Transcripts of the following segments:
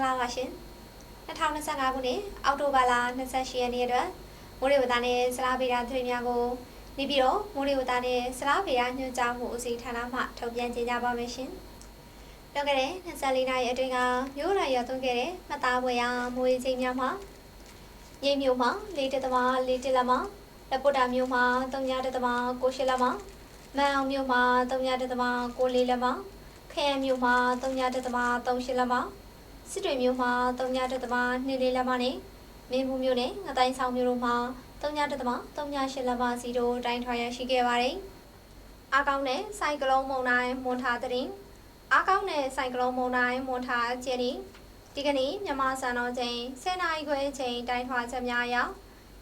္ဂလာပါရှင်2025ခုနှစ်အောက်တိုဘာလ28ရက်နေ့အတွက်မိုးလေဝသနဲ့စလားဗေဒသတင်းများကိုနေပြီးတော့မိုးလေဝသနဲ့စလားဗေဒညွှန်ကြားမှုအစီအဌာနမှထုတ်ပြန်ကြေညာပါမယ်ရှင်။ပြောခဲ့တဲ့24နာရီအတွင်းကမြို့ရရောက်သွင်းခဲ့တဲ့မှတ်သားပွဲရမိုးရေချိန်များမှာရိပ်မြို့မှာ၄တသမ၄တလက်မှာလက်ပုတ်တာမြို့မှာ3တသမ9ရှစ်လက်မှာမန်အောင်မြို့မှာ3တသမ9လေးလက်မှာခရမ်းမြို့မှာ3တသမ3ရှစ်လက်မှာ စစ်တွေမြို့မှာ3တသမ2လေးလက်မှာနဲ့မင်းဘူးမြို့နဲ့ငတိုင်းဆောင်မြို့တို့မှာ3တသမ3ရှစ်လက်မှာစီတို့တိုင်းထွာရရှိခဲ့ပါတယ်။အားကောင်းတဲ့စိုက်ကလုန်းမုန်တိုင်းမွန်ထားတဲ့အားကောင်းတဲ့စိုက်ကလုန်းမုန်တိုင်းမွန်ထားခြင်းဒီဒီကနေ့မြန်မာစံတော်ချိန်10နာရီခွဲချိန်တိုင်းထွာချက်များအရ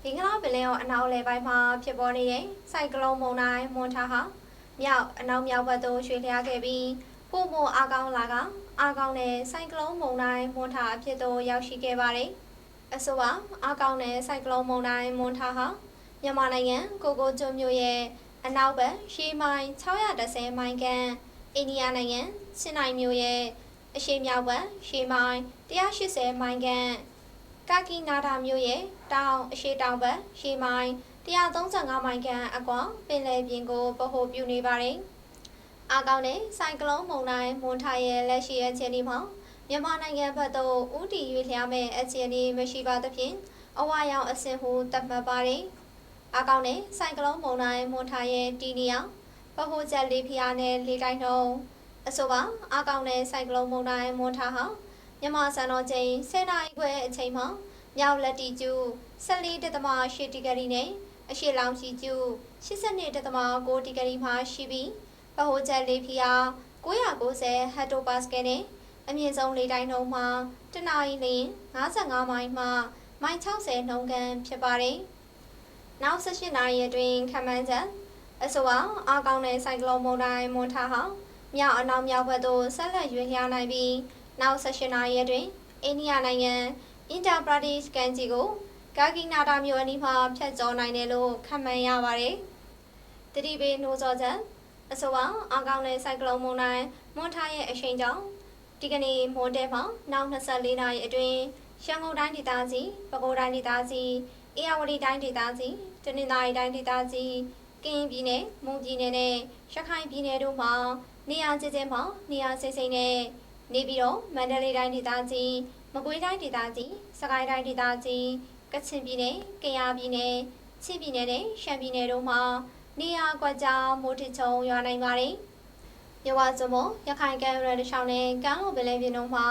ဘင်္ဂလားပင်လယ်အော်အနောက်လေပိုင်းမှာဖြစ်ပေါ်နေတဲ့စိုက်ကလုန်းမုန်တိုင်းမွန်ထားဟာမြောက်အနောက်မြောက်ဘက်သို့ရွှေ့လျားခဲ့ပြီး ပို့မို့အားကောင်းလာကအားကောင်းတဲ့စိုက်ကလုန်းမုန်တိုင်းမွန်ထားအဖြစ်သို့ရောက်ရှိခဲ့ပါတယ်။အဆိုပါအားကောင်းတဲ့စိုက်ကလုန်းမုန်တိုင်းမွန်ထားဟာမြန်မာနိုင်ငံကိုကိုကျွန်းမြို့ရဲ့အနောက်ဘက်ရှေးမိုင်610မိုင်ခန့်အိန္ဒိယနိုင်ငံစင်နိုင်မြို့ရဲ့အရှေ့မြောက်ဘက်ရှေးမိုင်180မိုင်ခန့်ကာကီနာဒါမြို့ရဲ့တောင်အရှေ့တောင်ဘက်ရှေးမိုင်135မိုင်ခန့်အကွာပင်လယ်ပြင်ကိုပဟိုပြုနေပါတယ်။ အားကောင်းတဲ့ဆိုင်ကလုန်းမုန်တိုင်းမွန်ထားရဲ့လက်ရှိအခြေအနေမှာမြန်မာနိုင်ငံဘက်သို့ဥတီရွေ့လျားမဲ့အခြေအနေမရှိပါသဖြင့်အဝါရောင်အဆင့်ဟုသတ်မှတ်ပါတယ်။အားကောင်းတဲ့ဆိုင်ကလုန်းမုန်တိုင်းမွန်ထားရဲ့တီနီယာပဟိုချက်လေးဖျားနဲ့လေးတိုင်းနှုံးအဆိုပါအားကောင်းတဲ့ဆိုင်ကလုန်းမုန်တိုင်းမွန်ထားဟာမြန်မာစံတော်ချိန်10နာရီခွဲအချိန်မှာမြောက်လက်တီကျူ14.8ဒီဂရီနဲ့အရှေ့လောင်ချီကျူ82.9ဒီဂရီမှာရှိပြီး ပဟိုချက်လေးဖီယာ990ဟက်တိုပါစကယ်နဲ့အမြင့်ဆုံးလေတိုင်းနှုန်းမှာတနအီလ55မိုင်မှမိုင်60နှုန်းကန်ဖြစ်ပါတယ်။နောက်18နာရီအတွင်းခမန်းချက်အဆိုပါအားကောင်းတဲ့ဆိုင်ကလုန်းမုန်တိုင်းမွန်ထားဟာမြောက်အနောက်မြောက်ဘက်သို့ဆက်လက်ရွေ့လျားနိုင်ပြီးနောက်18နာရီအတွင်းအိန္ဒိယနိုင်ငံအင်တာပရာဒေ့ရှ်ကန်ဂျီကိုကာကီနာတာမြို့အနီးမှာဖျက်ကျော်နိုင်တယ်လို့ခန့်မှန်းရပါတယ်။တတိပေနှိုးစောချက် အဆိုပါအကောင်တဲ့ဆိုင်ကလုန်းမုန်တိုင်းမွန်ထားရဲ့အရှိန်ကြောင့်ဒီကနေ့မွန်တဲမှာနောက်24နာရီအတွင်းရန်ကုန်တိုင်းဒေသကြီးပဲခူးတိုင်းဒေသကြီးအေရဝတီတိုင်းဒေသကြီးတနင်္သာရီတိုင်းဒေသကြီးကရင်ပြည်နယ်မွန်ပြည်နယ်နဲ့ရခိုင်ပြည်နယ်တို့မှာနေရာကျကျမှာနေရာစိမ့်စိမ့်နဲ့နေပြီးတော့မန္တလေးတိုင်းဒေသကြီးမကွေးတိုင်းဒေသကြီးစကိုင်းတိုင်းဒေသကြီးကချင်ပြည်နယ်ကယားပြည်နယ်ချင်းပြည်နယ်နဲ့ရှမ်းပြည်နယ်တို့မှာ နေရာကွက်ကြားမိုးထချုံရွာနိုင်ပါတယ်။မြဝစုံမရခိုင်ကမ်းရတချောင်းနဲ့ကမ်းလိုပင်လယ်ပြင်တို့မှာ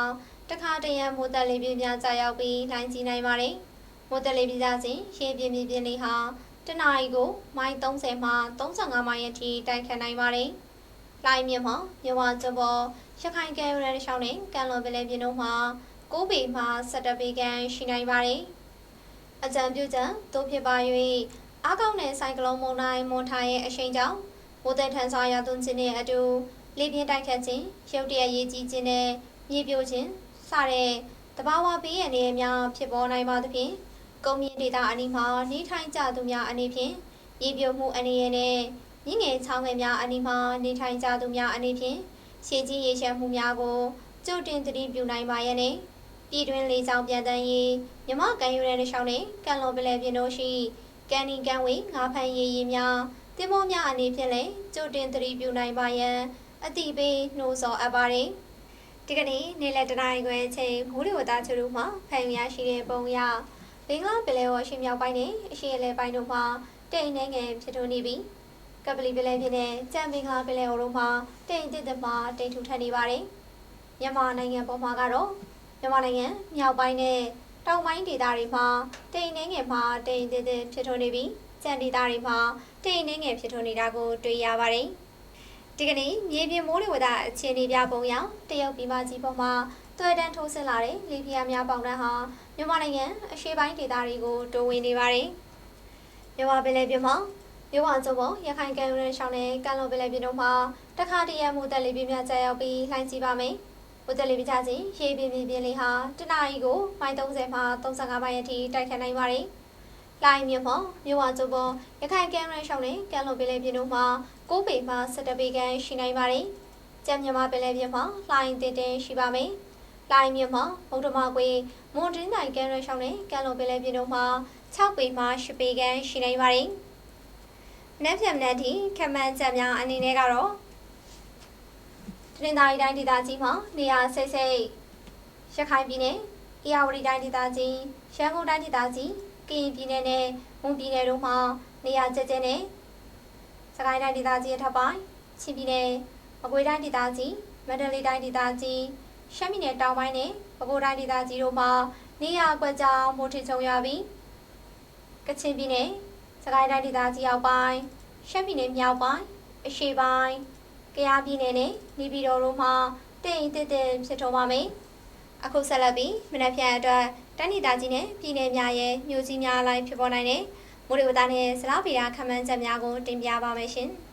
တခါတရံမိုးတက်လေးပြင်းများကြာရောက်ပြီးလိုင်းကြီးနိုင်ပါတယ်။မိုးတက်လေးပြင်းကြစဉ်ရေပြင်းပြင်းပြင်းလေးဟာတနအီကိုမိုင်30မှ35မိုင်အထိတိုက်ခတ်နိုင်ပါတယ်။လိုင်းမြင့်မှာမြဝစုံမရခိုင်ကမ်းရတချောင်းနဲ့ကမ်းလိုပင်လယ်ပြင်တို့မှာ9ပေမှ17ပေခန့်ရှိနိုင်ပါတယ်။အကြံပြုချက်သို့ဖြစ်ပါ၍ အားကောင်းတဲ့ဆိုင်ကလုန်းမုန်တိုင်းမွန်ထားရဲ့အရှိန်ကြောင့်မိုးသက်ထန်စွာရွာသွန်းခြင်းနဲ့အတူလေပြင်းတိုက်ခတ်ခြင်းရုတ်တရက်ရေးကြီးခြင်းနဲ့မြေပြိုခြင်းစတဲ့တဘာဝဘေးရန်တွေများဖြစ်ပေါ်နိုင်ပါသဖြင့်ကုန်းမြင့်ဒေသအနီးမှာနေထိုင်ကြသူများအနေဖြင့်ရေပြိုမှုအနေနဲ့မြင့်ငယ်ချောင်းငယ်များအနီးမှာနေထိုင်ကြသူများအနေဖြင့်ရှေးကြီးရေရှမ်းမှုများကိုကြိုတင်သတိပြုနိုင်ပါရဲ့နဲ့ပြည်တွင်းလေးဆောင်ပြန်တန်းရေးမြမကန်ယူတဲ့ရှောင်းနဲ့ကန်လွန်ပလဲပြင်တို့ရှိ ကန်နီကန်ဝေငါးဖန်ရည်ရည်များတင်မောများအနေဖြင့်လည်းကြိုတင်သတိပြုနိုင်ပါရန်အတိပေးနှိုးဆော်အပ်ပါတယ်ဒီကနေ့နေ့လယ်တနာရီခွဲချိန်မိုးလေဝသချူတို့မှာဖန်ရရှိတဲ့ပုံရဘင်္ဂလားပလဲဝရှိမြောက်ပိုင်းနဲ့အရှေ့အလယ်ပိုင်းတို့မှာတိမ်နှဲငယ်ဖြစ်ထွန်းနေပြီးကပလီပလဲဖြစ်တဲ့ကြံဘင်္ဂလားပလဲဝတို့မှာတိမ်တစ်သက်မှာတိမ်ထူထပ်နေပါတယ်မြန်မာနိုင်ငံပေါ်မှာကတော့မြန်မာနိုင်ငံမြောက်ပိုင်းနဲ့ တောင်ပိုင်းဒေသတွေမှာတိမ်နှဲငယ်မှာတိမ်တစ်သက်ဖြစ်ထွန်းနေပြီးကြံဒေသတွေမှာတိမ်နှဲငယ်ဖြစ်ထွန်းနေတာကိုတွေ့ရပါတယ်ဒီကနေ့မြေပြင်မိုးလေဝသအခြေအနေပြပုံရတရုတ်ပြည်မကြီးပေါ်မှာတွဲတန်းထိုးဆင်းလာတဲ့လေပြင်းများပေါင်တန်းဟာမြန်မာနိုင်ငံအရှေ့ပိုင်းဒေသတွေကိုတိုးဝင်နေပါတယ်မြန်မာပင်လယ်ပြင်မှာမြို့ဝကျုံပေါ်ရခိုင်ကမ်းရိုးတန်းရှောင်းတဲ့ကမ်းလွန်ပင်လယ်ပြင်တို့မှာတခါတရံမိုးတက်လေပြင်းများကျရောက်ပြီးလှိုင်းကြီးပါမယ် မိုးတက်လေပြင်းကြခြင်းရေပြင်းပြင်းပြင်းလေးဟာတနအီကိုမိုင်30မှ35မိုင်အထိတိုက်ခတ်နိုင်ပါတယ်လိုင်းမြမှာမြို့ဝကျုံပေါ်ရခိုင်ကမ်းရိုးတန်းရှောင်းတဲ့ကမ်းလွန်ပင်လယ်ပြင်တို့မှာ9ပေမှ17ပေခန့်ရှိနိုင်ပါတယ်။ကြံမြန်မာပင်လယ်ပြင်မှာလှိုင်းတင်တင်ရှိပါမယ်။လိုင်းမြို့မှာဗုဒ္ဓမာကွေမွန်တင်းတိုင်းကန်ရရှောင်းနဲ့ကန်လုံပင်လယ်ပြင်တို့မှာ6ပေမှ10ပေခန့်ရှိနေပါတယ်။နက်ဖြန်နက်တီခမန်းချက်များအနေနဲ့ကတော့ တရင်သားတိုင်းဒေသကြီးမှာနေရာစိတ်စိတ်ရခိုင်ပြည်နယ်၊အေရဝတီတိုင်းဒေသကြီး၊ရန်ကုန်တိုင်းဒေသကြီး၊ကရင်ပြည်နယ်နဲ့မွန်ပြည်နယ်တို့မှာနေရာကျကျနဲ့စကိုင်းတိုင်းဒေသကြီးအထက်ပိုင်း၊ချင်းပြည်နယ်၊မကွေးတိုင်းဒေသကြီး၊မန္တလေးတိုင်းဒေသကြီး၊ရှမ်းပြည်နယ်တောင်ပိုင်းနဲ့ပဲခူးတိုင်းဒေသကြီးတို့မှာနေရာကွက်ကြောင်မိုးထချုံရပြီးကချင်ပြည်နယ်၊စကိုင်းတိုင်းဒေသကြီးအောက်ပိုင်း၊ရှမ်းပြည်နယ်မြောက်ပိုင်း၊အရှေ့ပိုင်း၊ ကယားပြည်နယ်နဲ့နေပြည်တော်တို့မှာတိမ်တစ်တစ်ဖြစ်ထွန်းပါမယ်။အခုဆက်လက်ပြီးမနက်ဖြန်အတွက်တိုင်းဒေသကြီးနဲ့ပြည်နယ်များရဲ့မြို့ကြီးများအလိုက်ဖြစ်ပေါ်နိုင်တဲ့မိုးလေဝသနဲ့ဇလားဗေဒခန့်မှန်းချက်များကိုတင်ပြပါမယ်ရှင်။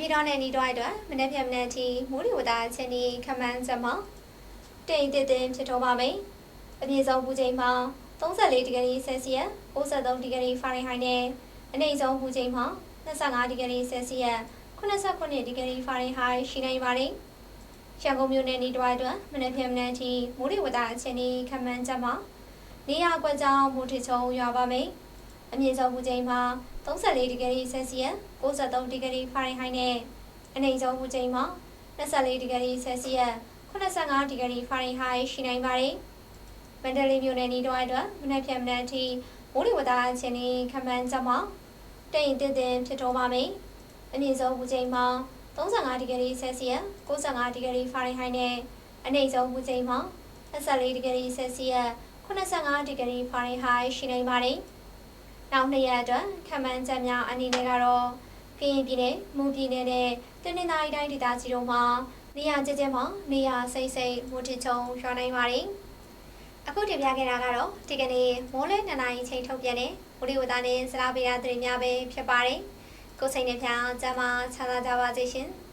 ပြည်တော်နဲ့နီးတော့အတွက်မနေ့ပြန်မနေ့တီမိုးလေဝသအချင်းဒီခမန်းချက်မှာတိမ်တစ်တင်ဖြစ်တော့ပါမယ်။အပြည့်ဆုံးပူချိန်မှာ34ဒီဂရီဆယ်စီယပ်63ဒီဂရီဖာရင်ဟိုက်နဲ့အနည်းဆုံးပူချိန်မှာ25ဒီဂရီဆယ်စီယပ်89ဒီဂရီဖာရင်ဟိုက်ရှိနေပါတယ်။ရန်ကုန်မြို့နယ်နီးတော့အတွက်မနေ့ပြန်မနေ့တီမိုးလေဝသအချင်းဒီခမန်းချက်မှာနေရာကွက်ကြောင်မိုးထချုံရွာပါမယ်။အမြင့်ဆုံးပူချိန်မှာ 34ဒီဂရီဆယ်စီယပ်63ဒီဂရီဖာရင်ဟိုက်နဲ့အနည်းဆုံးပူချိန်မှာ24ဒီဂရီဆယ်စီယပ်85ဒီဂရီဖာရင်ဟိုက်ရှိနိုင်ပါတယ်။မန္တလေးမြို့နယ်နီးတော့အတွက်မနေ့ဖြန်မနေ့အထိမိုးလေဝသအချင်းဒီခမန်းချက်မှာတိမ်တစ်တင်ဖြစ်တော်ပါမယ်။အမြင့်ဆုံးပူချိန်မှာ35ဒီဂရီဆယ်စီယပ်65ဒီဂရီဖာရင်ဟိုက်နဲ့အနည်းဆုံးပူချိန်မှာ24ဒီဂရီဆယ်စီယပ်85ဒီဂရီဖာရင်ဟိုက်ရှိနိုင်ပါတယ်။ နောက်နှစ်ရက်အတွက်ခမန်းချက်များအနေနဲ့ကတော့ကရင်ပြည်နယ်၊မွန်ပြည်နယ်နဲ့တနင်္သာရီတိုင်းဒေသကြီးတို့မှာနေရာကျကျမှာနေရာစိတ်စိတ်မူထချုံရွာနိုင်ပါတယ်။အခုတင်ပြခဲ့တာကတော့ဒီကနေ့မိုးလဲနှစ်နာရီချိန်ထုတ်ပြန်တဲ့ဝိရိဝသနဲ့စရာပေရသတင်းများပဲဖြစ်ပါတယ်။ကိုယ်စိတ်နှပြကျမ်းမာချမ်းသာကြပါစေရှင်။